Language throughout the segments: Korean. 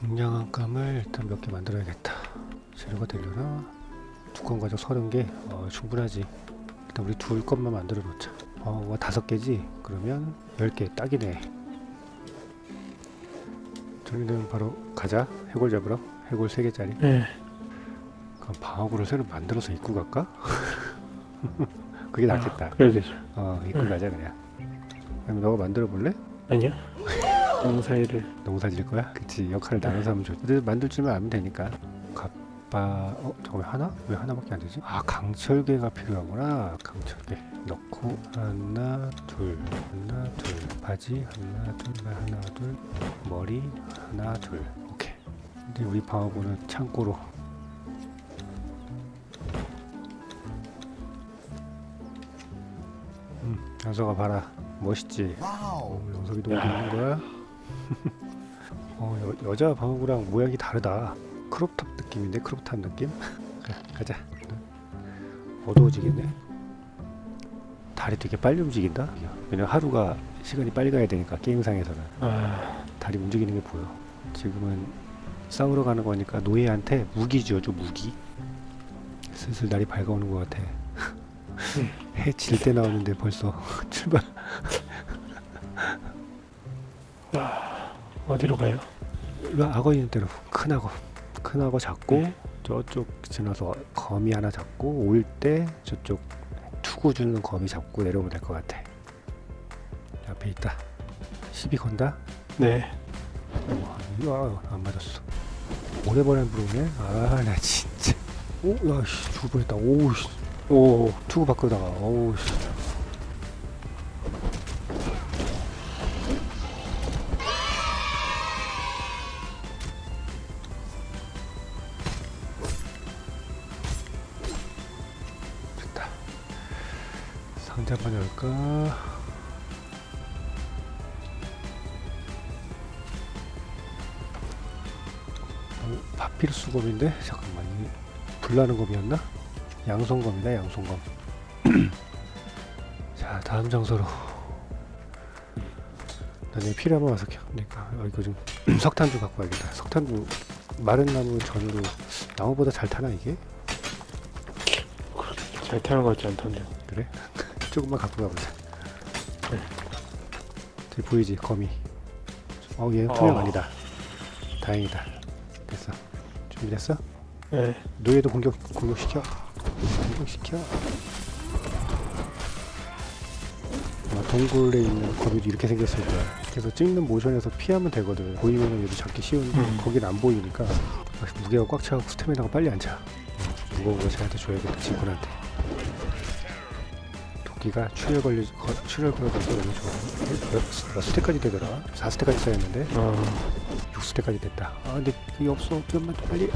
중량한 감을 일단 몇 개 만들어야겠다. 재료가 되려나? 두꺼운 과자 30개? 어, 충분하지. 일단 우리 둘 것만 만들어 놓자. 어, 뭐 다섯 개지? 그러면 10개 딱이네. 저희는 바로 가자. 해골 잡으러. 해골 3개짜리. 네. 그럼 방어구를 새로 만들어서 입고 갈까? 그게 낫겠다. 아, 그래야 되죠. 어, 입고 응. 가자 그냥. 그럼 너가 만들어 볼래? 아니요. 농사일을. 농사 질 거야? 그치 역할을 나눠서 하면 좋지. 근데 만들 줄만 알면 되니까. 갑바 어? 저거 왜 하나? 왜 하나밖에 안 되지? 아 강철개가 필요하구나. 강철개. 넣고 하나 둘. 하나 둘. 바지 하나 둘. 하나 둘. 머리 하나 둘. 오케이. 근데 우리 방어구는 창고로. 음 연서가 봐라. 멋있지? 어, 영석이도 어디 있는 거야? 어, 여, 여자 방어구랑 모양이 다르다. 크롭탑 느낌인데 크롭탑 느낌? 가, 가자. 어두워지겠네. 다리 되게 빨리 움직인다. 왜냐면 하루가 시간이 빨리 가야 되니까 게임상에서는 아, 다리 움직이는 게 보여. 지금은 싸우러 가는 거니까 노예한테 무기 쥐어줘 무기. 슬슬 날이 밝아오는 것 같아. 해 질 때 나오는데 벌써 출발. 어디로 가요? 이거 악어 있는 대로 큰 악어 큰 악어 잡고 네. 저쪽 지나서 거미 하나 잡고 올 때 저쪽 투구 주는 거미 잡고 내려오면 될 것 같아. 앞에 있다. 시비 건다? 네. 이거 안 맞았어. 오래번에 부르네 아 나 진짜. 오야씨 죽을 뻔했다. 오우씨. 오, 투구 바꾸다가 오우씨 파피루스 검인데 잠깐만 이게 불나는 검이었나? 양손검이다 양손검 자 다음 장소로 나중에 필요하면 와서 켜 그러니까 어, 이거 좀 석탄 좀 갖고 와야겠다 석탄도 마른 나무 전으로 나무보다 잘 타나 이게? 잘 타는 것 같지 않던데요. 그래? 조금만 갖고 가보자 저기 보이지 거미 어 얘는 투명 어. 아니다 다행이다 됐어 준비됐어? 네. 노예도 공격 공격시켜 공격시켜 아마 동굴에 있는 거미도 이렇게 생겼을 거야 그래서 찍는 모션에서 피하면 되거든 보이면 얘도 잡기 쉬운데 음. 거긴 안 보이니까 무게가 꽉 차고 스태미나가 빨리 안 차 무거운 거 쟤한테 줘야겠다 친구한테 도끼가 출혈 걸리 거, 출혈 걸려서 너무 좋아 몇, 몇 스택까지 되더라 4스택까지 쌓였는데 어, 6스택까지 됐다. 아 근데 그게 없어. 좀만 더 빨리.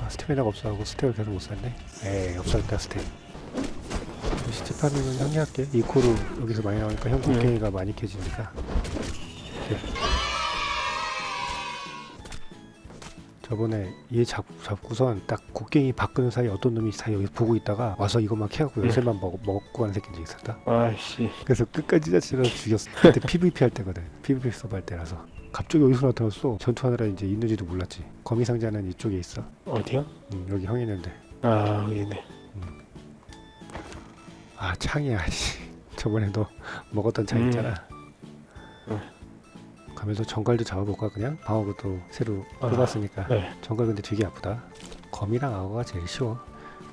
아 스태미나가 없어하고 스택을 계속 못 샀네. 에이 없어졌다 스택. 시티파는 형이 할게. 이코로 여기서 많이 나오니까 형 곡괭이가 많이 캐지니까. 저번에 얘 잡, 잡고선 딱 곡괭이 바꾸는 사이 어떤 놈이 사이 여기서 보고 있다가 와서 이것만 캐갖고 네. 열쇠만 먹, 먹고 가는 새끼 있었다. 아씨. 그래서 끝까지 자체로 죽였어. 그때 PVP 할 때거든. PVP 서버 할 때라서. 갑자기 어디서 나타났어. 전투하느라 이제 있는지도 몰랐지. 거미 상자는 이쪽에 있어. 어디요? 음, 여기 형이 있는데. 아, 여기네. 아 창이야. 씨. 저번에 너 먹었던 창 음. 있잖아. 응. 가면서 정갈도 잡아볼까 그냥? 방어구도 새로 아, 뽑았으니까. 네. 정갈 근데 되게 아프다. 거미랑 악어가 제일 쉬워.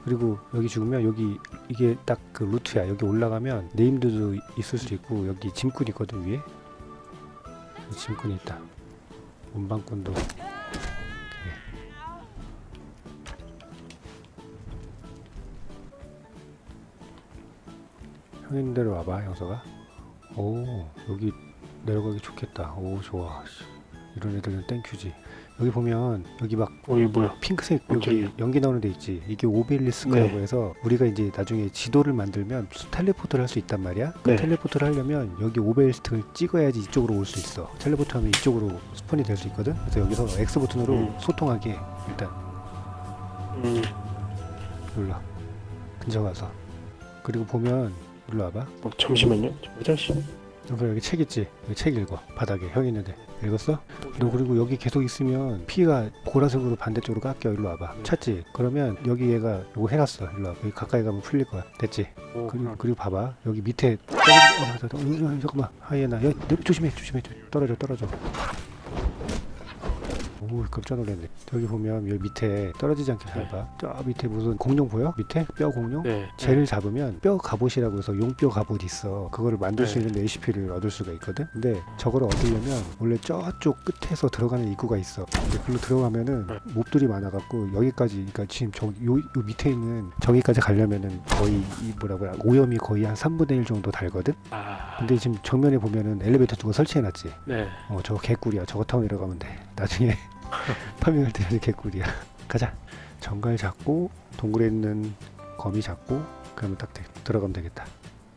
그리고 여기 죽으면 여기 이게 딱 그 루트야. 여기 올라가면 네임드도 있을 수 있고 여기 짐꾼 있거든 위에. 짐꾼이 있다. 문방꾼도. 이렇게. 형 있는 대로 와봐 영서가. 오 여기 내려가기 좋겠다. 오 좋아. 씨. 이런 애들은 땡큐지. 여기 보면 여기 막 어, 이게 뭐야? 핑크색 여기 어쩌냐? 연기 나오는 데 있지. 이게 오벨리스크라고 네. 해서 우리가 이제 나중에 지도를 만들면 텔레포트를 할 수 있단 말이야. 그 네. 텔레포트를 하려면 여기 오벨리스크를 찍어야지 이쪽으로 올 수 있어. 텔레포트 하면 이쪽으로 스폰이 될 수 있거든. 그래서 여기서 X 버튼으로 음. 소통하게 일단 음, 눌러. 근처 가서. 그리고 보면 눌러 와봐. 어, 잠시만요. 저 화장실. 너 여기 책 있지? 여기 책 읽어 바닥에 형 있는데 읽었어? 너 그리고 여기 계속 있으면 피가 보라색으로 반대쪽으로 깎여 일로 와봐 찾지? 그러면 여기 얘가 요거 해놨어 일로 와 여기 가까이 가면 풀릴 거야 됐지? 오, 그리고, 어, 그리고 봐봐 여기 밑에 떨어져 어, 어, 어, 어, 잠깐만 하이에나 야, 너 조심해 조심해 떨어져 떨어져 오 깜짝 놀랐네 여기 보면 여기 밑에 떨어지지 않게 잘봐 저 밑에 무슨 공룡 보여? 밑에 뼈 공룡? 네. 쟤를 잡으면 뼈 갑옷이라고 해서 용뼈 갑옷이 있어 그거를 만들 수 네. 있는 레시피를 얻을 수가 있거든 근데 저거를 얻으려면 원래 저쪽 끝에서 들어가는 입구가 있어 근데 글로 들어가면은 네. 몹들이 많아갖고 여기까지 그러니까 지금 저 요, 요 밑에 있는 저기까지 가려면은 거의 이 뭐라고 해야 오염이 거의 한 3분의 1 정도 달거든 아. 근데 지금 정면에 보면은 엘리베이터 누가 설치해놨지 네. 어 저거 개꿀이야 저거 타고 내려가면 돼 나중에 파밍할 때는 개꿀이야 가자 정갈 잡고 동굴에 있는 거미 잡고 그러면 딱 돼. 들어가면 되겠다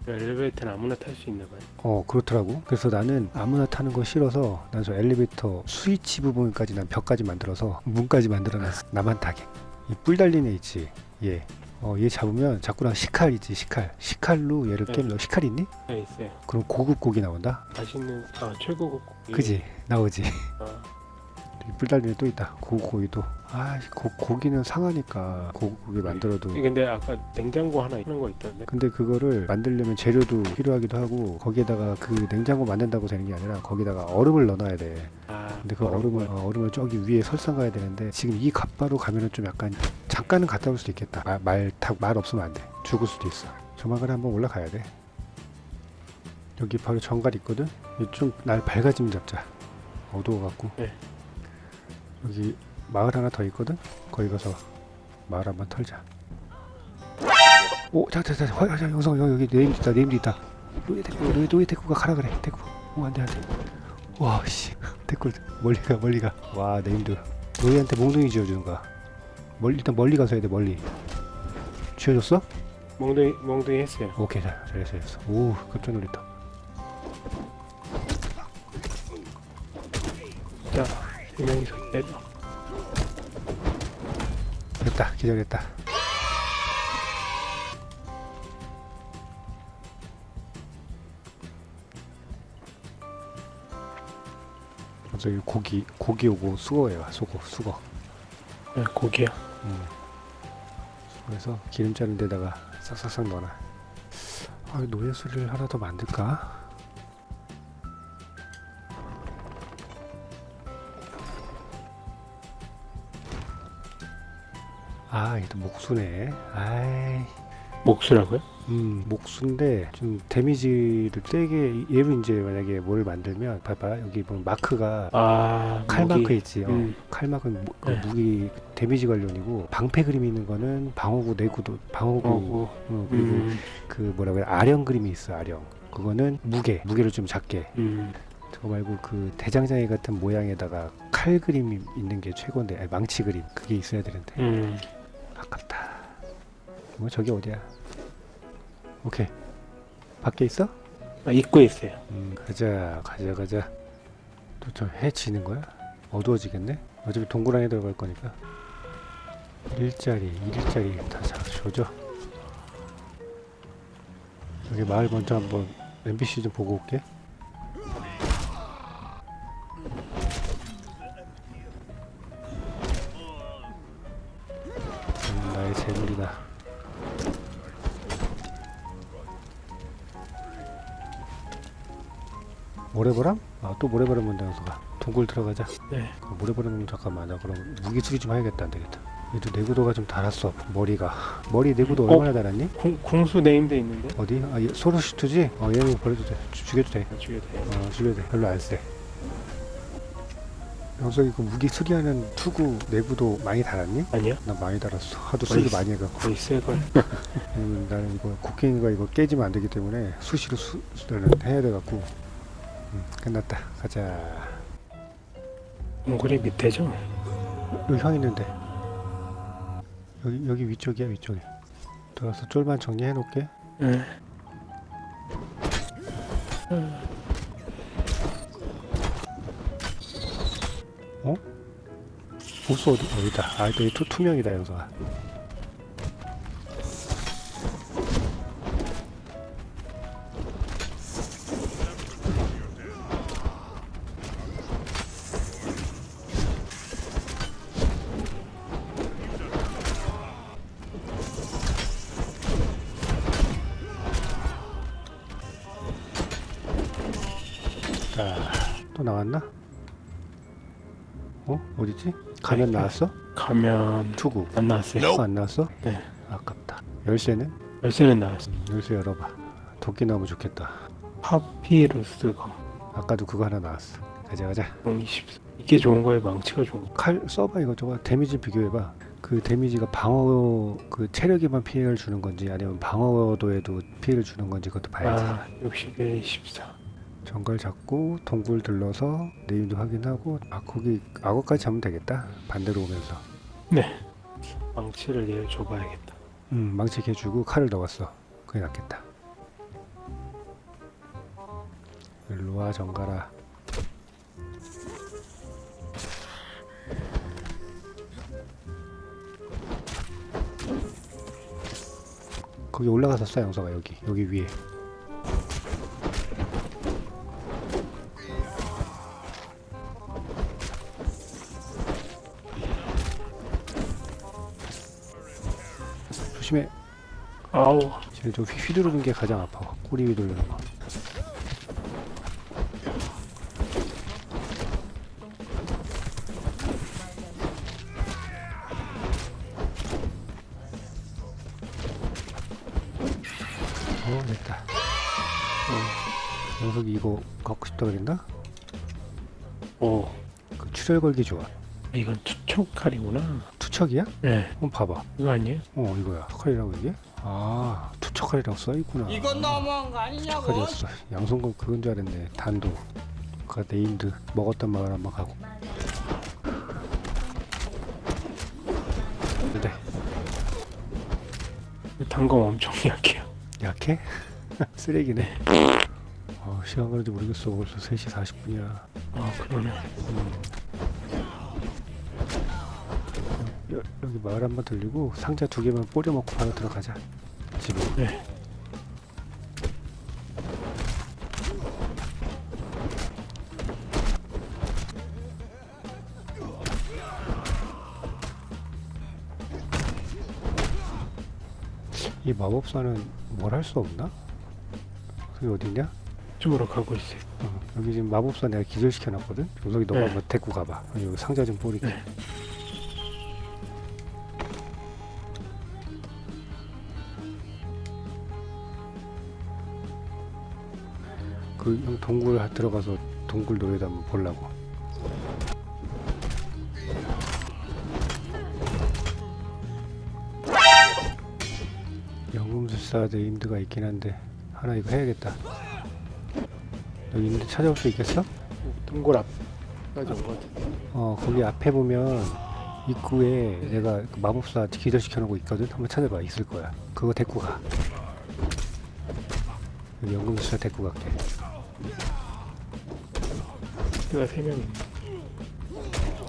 엘리베이터는 아무나 탈 수 있나 봐요. 어 그렇더라고 그래서 나는 아무나 타는 거 싫어서 난 저 엘리베이터 스위치 부분까지 난 벽까지 만들어서 문까지 만들어놨어 나만 타게 이 뿔 달린 애 있지 얘 어, 얘 잡으면 자꾸랑 식칼 있지 식칼 식칼로 얘를 네. 깨면 너 식칼 있니? 네, 있어요. 그럼 고급 고기 나온다? 맛있는 아 최고급 고기. 그지? 나오지 아, 이뿔 달린 애또 있다. 고급 고기도. 아 고, 고기는 상하니까 고기 만들어도. 근데 아까 냉장고 하나 있는 거 있던데. 근데 그거를 만들려면 재료도 필요하기도 하고 거기에다가 그 냉장고 만든다고 되는 게 아니라 거기다가 얼음을 넣어놔야 돼. 아. 근데 그 얼음을. 어, 얼음을 저기 위에 설상 가야 되는데 지금 이 갓바로 가면은 좀 약간 잠깐은 갔다 올 수도 있겠다. 말말 없으면 안 돼. 죽을 수도 있어. 조만간에 한번 올라가야 돼. 여기 바로 정갈 있거든? 좀날 밝아지면 잡자. 어두워갖고. 네. 여기 마을 하나 더 있거든? 거기 가서 마을 한번 털자. 오 자자자 자 영성 여기 여기 네임드 있다 네임드 있다. 노예 데리고 노예, 노예 데리고 가 가라 그래 데리고 오 안돼 안돼. 와씨 댓글 멀리 가 멀리 가와 네임드 노예한테 몽둥이 지어주는 거야. 멀리 일단 멀리 가서 해야 돼 멀리. 지어줬어? 몽둥이 몽둥이 했어요. 오케이 잘 잘했어 잘했어. 오 깜짝 놀랐다 명이서 넷. 됐다 기다렸다 저기 고기 고기 오고 수거해요 수거 수거 네, 고기요. 음. 그래서 기름 자른 데다가 싹싹싹 넣어놔 아 노예 수리를 하나 더 만들까? 아 이거 목수네 아이 목수라고요? 음, 목수인데 좀 데미지를 세게 얘로 이제 만약에 뭘 만들면 봐봐 여기 보면 마크가 아. 칼 무기. 마크 있지. 어. 음. 칼 마크는 무, 그 네. 무기 데미지 관련이고 방패 그림 있는 거는 방어구 내구도 방어구 어구. 어, 그리고 음. 그 뭐라고 해야 아령 그림이 있어 아령. 그거는 무게 무게를 좀 작게. 음. 그거 말고 그 대장장이 같은 모양에다가 칼 그림이 있는 게 최고인데 아니, 망치 그림 그게 있어야 되는데 음. 아깝다. 뭐 저기 어디야? 오케이 밖에 있어? 아, 입구에 있어요. 음, 가자, 가자, 가자. 또 저 해 지는 거야? 어두워지겠네? 어차피 동굴 안에 들어갈 거니까. 일자리, 일자리 다 잡아줘. 여기 마을 먼저 한번 NPC 좀 보고 올게. 모래바람 문다 녀석아 동굴 들어가자 네. 그 모래바람 잠깐만 나 그럼 무기 수리 좀 해야겠다 안 되겠다 얘도 내구도가 좀 달았어 머리가 머리 내구도 어? 얼마나 달았니? 공, 공수 네임드 있는데. 어디? 아 얘, 소르시트지? 어 얘는 버려도 돼 주- 죽여도 돼 아, 죽여도 돼요. 어, 죽여도 돼 별로 안쎄 녀석이 그 무기 수리하는 투구 내구도 많이 달았니? 아니요. 나 많이 달았어 하도 수리 어이, 많이 해갖고 거의 새 걸. 음, 나는 이거 곡괭이가 이거 깨지면 안 되기 때문에 수시로 수, 수리를 해야 돼갖고 음, 끝났다. 가자. 동굴이 밑에죠. 여기 형 있는데. 여기 여기 위쪽이야 위쪽에. 들어가서 쫄만 정리해 놓을게. 네. 보스 어디 어디다. 아 여기 투, 투명이다 영서가 또 나왔나? 어? 어디지? 가면 나왔어? 가면 투구. 안 나왔어요. 어, 안 나왔어? 네. 아깝다. 열쇠는? 열쇠는 나왔어. 음, 열쇠 열어봐. 도끼 나오면 좋겠다. 파피루스 검. 아까도 그거 하나 나왔어. 가자 가자. 20. 이게 좋은 거예요. 망치가 좋은 거. 칼 써봐 이거 저거 데미지 비교해봐. 그 데미지가 방어 그 체력에만 피해를 주는 건지 아니면 방어도에도 피해를 주는 건지 그것도 봐야지. 아 61, 14. 정갈 잡고 동굴 들러서 네임도 확인하고 아 거기 악어까지 잡으면 되겠다. 반대로 오면서. 네. 망치를 얘 줘봐야겠다. 음 망치 개 주고 칼을 넣었어. 그게 낫겠다. 일로 와 정갈아. 거기 올라가서 쏴 영서가 여기 여기 위에. 제일 좀 휘- 휘두르는 게 가장 아파. 꼬리 휘두르는 거. 어, 됐다. 어, 영석이 이거 갖고 싶다 그랬나? 오. 그 출혈 걸기 좋아. 이건 투척 칼이구나. 투척이야? 네. 한번 봐봐. 이거 아니에요? 어, 이거야. 투척칼이라고 이게? 아, 투 척칼이라고 써있구나. 이건 너무한 거 아니냐고. 축하드렸어. 양손검 그건 줄 알았네. 단도. 그 네임드 먹었던 마을 한번 가고. 네. 단검 엄청 약해요. 약해? 쓰레기네. 어, 시간 가는지 모르겠어. 벌써 3시 40분이야. 아 그러네. 여, 여기 마을 한번 들리고 상자 두 개만 뿌려 먹고 바로 들어가자. 집에. 네. 이 마법사는 뭘 할 수 없나? 그게 어디냐? 쪽으로 가고 있어요. 어, 여기 지금 마법사 내가 기절시켜 놨거든? 조석이 너가 네. 한번 데리고 가봐. 여기 상자 좀 뿌리게. 네. 그형 동굴 하- 들어가서 동굴 노예도 한번 보려고. 연금술사 네임드가 있긴 한데 하나 이거 해야겠다. 여기 있는데 찾아올 수 있겠어? 동굴 앞까지 오거든. 어 거기 앞에 보면 입구에 내가 그 마법사 기절시켜 놓고 있거든. 한번 찾아봐 있을 거야. 그거 데리고 가. 여기 연금술사 데리고 갈게. 우리가 세 명이.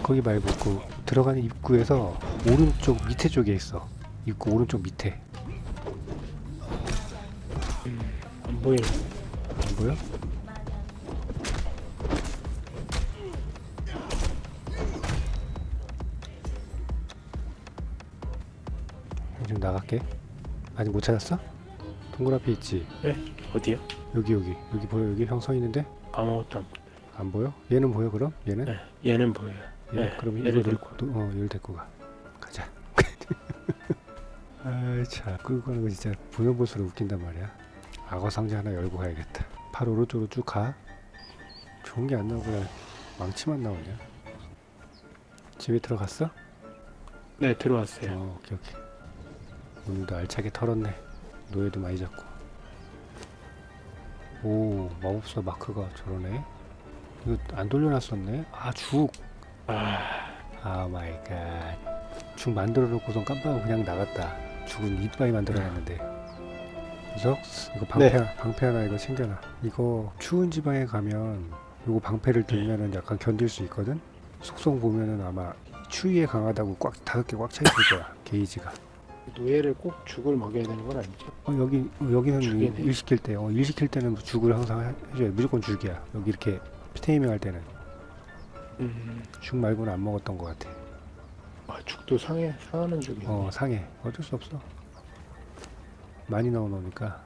거기 말고 그 들어가는 입구에서 오른쪽 밑에 쪽에 있어. 입구 오른쪽 밑에 안 보이는. 안 보여? 좀 나갈게. 아직 못 찾았어? 앞에 있지. 네? 어디요? 여기 여기 여기 보여 여기 형 서 있는데 아무것도 안. 안 보여? 얘는 보여 그럼? 얘는? 네. 얘는 보여요. 얘, 네, 그럼 얘를 데리고. 어 얘를 데리고 가. 가자. 아참 끌고 가는 거 진짜 보면 볼수록 웃긴단 말이야. 악어 상자 하나 열고 가야겠다. 바로 오른쪽으로 쭉 가. 좋은 게 안 나오고 그냥 망치만 나오냐? 집에 들어갔어? 네 들어왔어요. 어 오케이 오케이. 오늘도 알차게 털었네. 노예도 많이 잡고. 오 마법사 마크가 저러네. 이거 안 돌려놨었네. 아 죽. 아 아 마이 갓. 죽 만들어 놓고선 깜빡하고 그냥 나갔다. 죽은 이빠이 만들어놨는데. 이석 이거 방패 네. 방패 하나 이거 챙겨놔. 이거 추운 지방에 가면 이거 방패를 들면은 약간 견딜 수 있거든. 속성 보면은 아마 추위에 강하다고 꽉 다섯 개 꽉 차 있을 거야 게이지가. 노예를 꼭 죽을 먹여야 되는 건 아니죠? 어, 여기 어, 여기는 죽이네. 일, 일 시킬 때, 어, 일 시킬 때는 죽을 항상 해- 해줘요. 무조건 죽이야. 여기 이렇게 스테이밍 할 때는 음. 죽 말고는 안 먹었던 것 같아. 아 죽도 상해 상하는 죽이. 어 상해. 어쩔 수 없어. 많이 나오니까